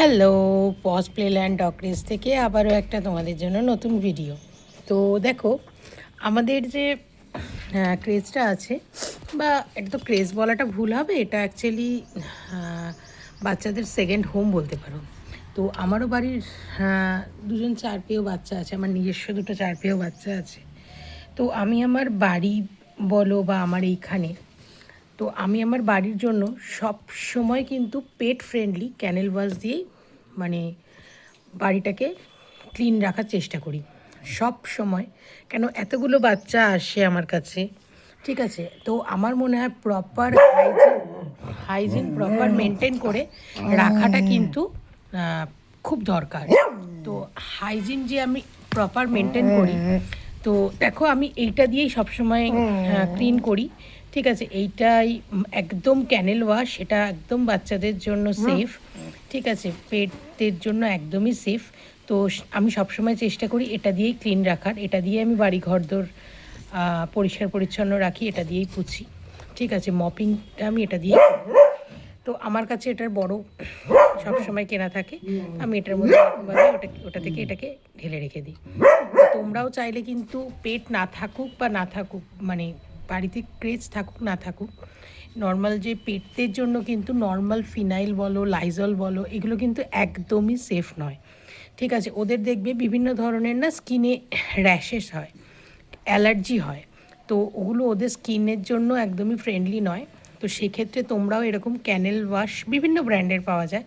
Hello pause প্লেল্যান্ড ডকরেজ থেকে আবারও একটা তোমাদের জন্য নতুন ভিডিও তো দেখো, আমাদের যে ক্রেজটা আছে, বা এটা তো ক্রেজ বলাটা ভুল হবে, এটা অ্যাকচুয়ালি বাচ্চাদের সেকেন্ড হোম বলতে পারো। তো আমারও বাড়ির দুজন চার পেয়েও বাচ্চা আছে, আমার নিজস্ব দুটো চার পেয়েও বাচ্চা আছে। তো আমি আমার বাড়ি বলো বা আমার এইখানে তো আমি আমার বাড়ির জন্য সব সময় কিন্তু পেট ফ্রেন্ডলি ক্যানেল ওয়াশ দিয়েই মানে বাড়িটাকে ক্লিন রাখার চেষ্টা করি। সব সময়। কেন এতগুলো বাচ্চা আসে আমার কাছে, ঠিক আছে? তো আমার মনে হয় proper hygiene hygiene proper maintain করে রাখাটা কিন্তু খুব দরকার। তো হাইজিন যে আমি প্রপার মেনটেন করি, তো দেখো আমি এইটা দিয়েই সবসময় ক্লিন করি। ঠিক আছে এইটাই একদম ক্যানেল ওয়াশ এটা একদম বাচ্চাদের জন্য সেফ ঠিক আছে পেটের জন্য একদমই সেফ তো আমি সবসময় চেষ্টা করি এটা দিয়েই ক্লিন রাখার এটা দিয়ে আমি বাড়ি ঘরদোর আহ, পরিষ্কার পরিচ্ছন্ন রাখি এটা দিয়েই পুছি ঠিক আছে মপিংটা আমি এটা দিয়ে তো আমার কাছে এটার বড় সব সময় কেনা থাকে আমি এটার মধ্যে ওটা ওটা থেকে এটাকে ঢেলে রেখে দিই। তোমরাও চাইলে কিন্তু পেট না থাকুক বা না থাকুক মানে বাড়িতে ক্রেজ থাকুক, না থাকুক নর্মাল যে পেটের জন্য কিন্তু নর্মাল ফিনাইল বলো লাইজল বলো, এগুলো কিন্তু একদমই সেফ নয়। ঠিক আছে, ওদের দেখবে বিভিন্ন ধরনের না স্কিনে র্যাশেস হয় অ্যালার্জি হয়। তো ওগুলো ওদের স্কিনের জন্য একদমই ফ্রেন্ডলি নয়। তো সেক্ষেত্রে তোমরাও এরকম ক্যানেল ওয়াশ বিভিন্ন ব্র্যান্ডের পাওয়া যায়।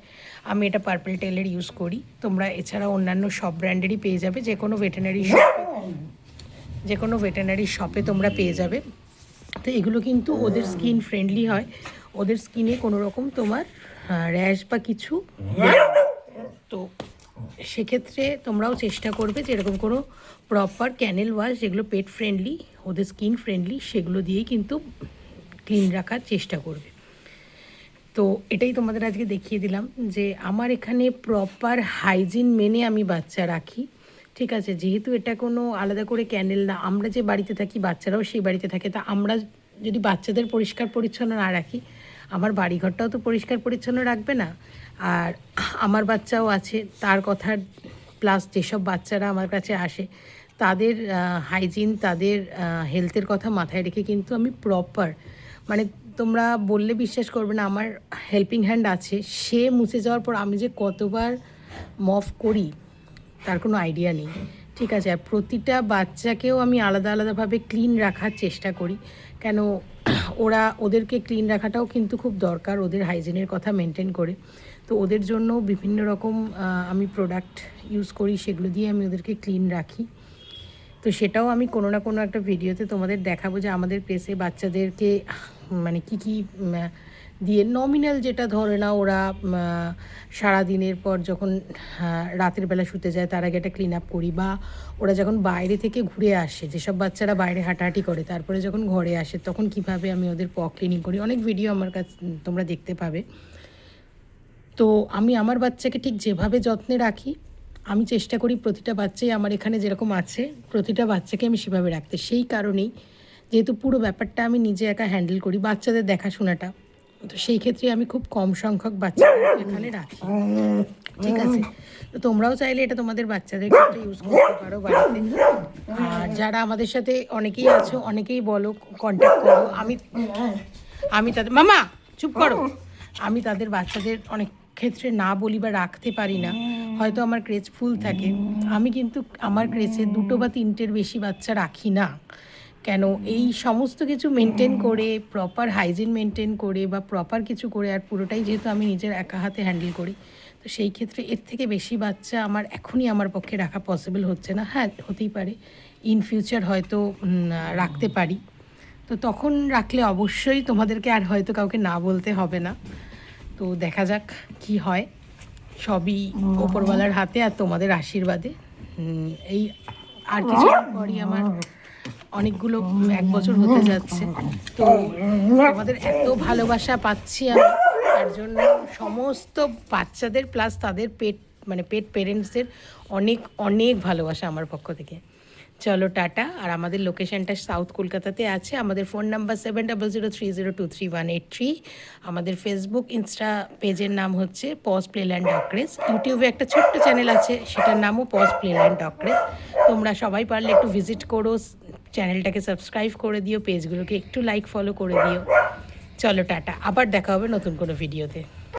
আমি এটা পার্পল টেলের ইউজ করি। তোমরা এছাড়া অন্যান্য সব ব্র্যান্ডেরই পেয়ে যাবে। যে কোনো ভেটেনারি শপে যে কোনো ভেটেনারি শপে তোমরা পেয়ে যাবে। তো এগুলো কিন্তু ওদের স্কিন ফ্রেন্ডলি হয়। ওদের স্কিনে কোনো রকম তোমার র্যাশ বা কিছু তো সেক্ষেত্রে তোমরাও চেষ্টা করবে যে এরকম কোনো প্রপার ক্যানেল ওয়াশ যেগুলো পেট ফ্রেন্ডলি ওদের স্কিন ফ্রেন্ডলি সেগুলো দিয়েই কিন্তু ক্লিন রাখার চেষ্টা করবে। তো এটাই তোমাদের আজকে দেখিয়ে দিলাম যে আমার এখানে প্রপার হাইজিন মেনে আমি বাচ্চা রাখি। ঠিক আছে, যেহেতু এটা কোনো আলাদা করে ক্যানেল না, আমরা যে বাড়িতে থাকি, বাচ্চারাও সেই বাড়িতে থাকে, তা আমরা যদি বাচ্চাদের পরিষ্কার পরিচ্ছন্ন না রাখি, আমার বাড়িঘরটাও তো পরিষ্কার পরিচ্ছন্ন রাখবে না। আর আমার বাচ্চাও আছে, তার কথার প্লাস যেসব বাচ্চারা আমার কাছে আসে, তাদের হাইজিন তাদের হেলথের কথা মাথায় রেখে কিন্তু আমি প্রপার মানে তোমরা বললে বিশ্বাস করবে না, আমার হেল্পিং হ্যান্ড আছে, সে মুছে যাওয়ার পর আমি যে কতবার মফ করি তার কোনো আইডিয়া নেই। ঠিক আছে, আর প্রতিটা বাচ্চাকেও আমি আলাদা আলাদাভাবে ক্লিন রাখার চেষ্টা করি। কেন, ওরা, ওদেরকে ক্লিন রাখাটাও কিন্তু খুব দরকার, ওদের হাইজিনের কথা মেনটেন করে। তো ওদের জন্য বিভিন্ন রকম আমি প্রোডাক্ট ইউজ করি, সেগুলো দিয়ে আমি ওদেরকে ক্লিন রাখি। তো সেটাও আমি কোনো না কোনো একটা ভিডিওতে তোমাদের দেখাবো যে আমাদের প্রেসে বাচ্চাদেরকে মানে কি কি দিয়ে নমিনাল যেটা ধরে না ওরা সারা দিনের পর যখন রাতের বেলা শুতে যায়, তার আগে একটা ক্লিন আপ করি বা ওরা যখন বাইরে থেকে ঘুরে আসে, যেসব বাচ্চারা বাইরে হাঁটাহাঁটি করে, তারপরে যখন ঘরে আসে, তখন কীভাবে আমি ওদের প ক্লিনিং করি? অনেক ভিডিও আমার কাছে তোমরা দেখতে পাবে। তো আমি আমার বাচ্চাকে ঠিক যেভাবে যত্নে রাখি, আমি চেষ্টা করি প্রতিটা বাচ্চাই আমার এখানে যেরকম আছে, প্রতিটা বাচ্চাকে আমি সেভাবে রাখতে। সেই কারণেই যেহেতু পুরো ব্যাপারটা আমি নিজে একা হ্যান্ডেল করি, বাচ্চাদের দেখাশোনাটা। তো সেই ক্ষেত্রে আমি খুব কম সংখ্যক বাচ্চাদের এখানে রাখি। ঠিক আছে? তো তোমরাও চাইলে এটা তোমাদের বাচ্চাদের ক্ষেত্রে ইউজ করতে পারো বাড়িতে। আর যারা আমাদের সাথে অনেকেই আছো, অনেকেই বলো কন্ট্যাক্ট করো। আমি আমি তাদের, মামা, চুপ করো। আমি তাদের বাচ্চাদের অনেক ক্ষেত্রে না বলি বা রাখতে পারি না। হয়তো আমার ক্রেজ ফুল থাকে। আমি কিন্তু, আমার ক্রেজে দুটো বা তিনটের বেশি বাচ্চা রাখি না। কেন এই সমস্ত কিছু মেনটেন করে প্রপার হাইজিন মেনটেন করে বা প্রপার কিছু করে আর পুরোটাই যেহেতু আমি নিজের একা হাতে হ্যান্ডেল করি তো সেই ক্ষেত্রে এর থেকে বেশি বাচ্চা আমার এখনই আমার পক্ষে রাখা পসিবল হচ্ছে না। হ্যাঁ হতেই পারে। ইন ফিউচার হয়তো রাখতে পারি। তো তখন রাখলে অবশ্যই তোমাদেরকে আর হয়তো কাউকে না বলতে হবে না। তো দেখা যাক কি হয়। সবই ওপরওয়ালার হাতে আর তোমাদের আশীর্বাদে। এই আর কিছু পরই আমার অনেকগুলো এক বছর হতে যাচ্ছে। তো আমাদের এত ভালোবাসা পাচ্ছি আমি, তার জন্য সমস্ত বাচ্চাদের প্লাস তাদের পেট মানে পেট পেরেন্টসদের অনেক অনেক ভালোবাসা আমার পক্ষ থেকে। চলো টাটা, আর আমাদের লোকেশনটা সাউথ কলকাতাতে আছে। আমাদের phone number seven double zero three zero two three one eight three আমাদের ফেসবুক ইনস্টা পেজের নাম হচ্ছে পজ প্লেল্যান্ড ডক্রেস ইউটিউবে একটা ছোট্ট চ্যানেল আছে, সেটার নামও পজ প্লেল্যান্ড ডক্রেস তোমরা সবাই পারলে একটু ভিজিট করো চ্যানেলটাকে সাবস্ক্রাইব করে দিও, পেজগুলোকে একটু লাইক ফলো করে দিও। চলো টাটা, আবার দেখা হবে নতুন কোনো ভিডিওতে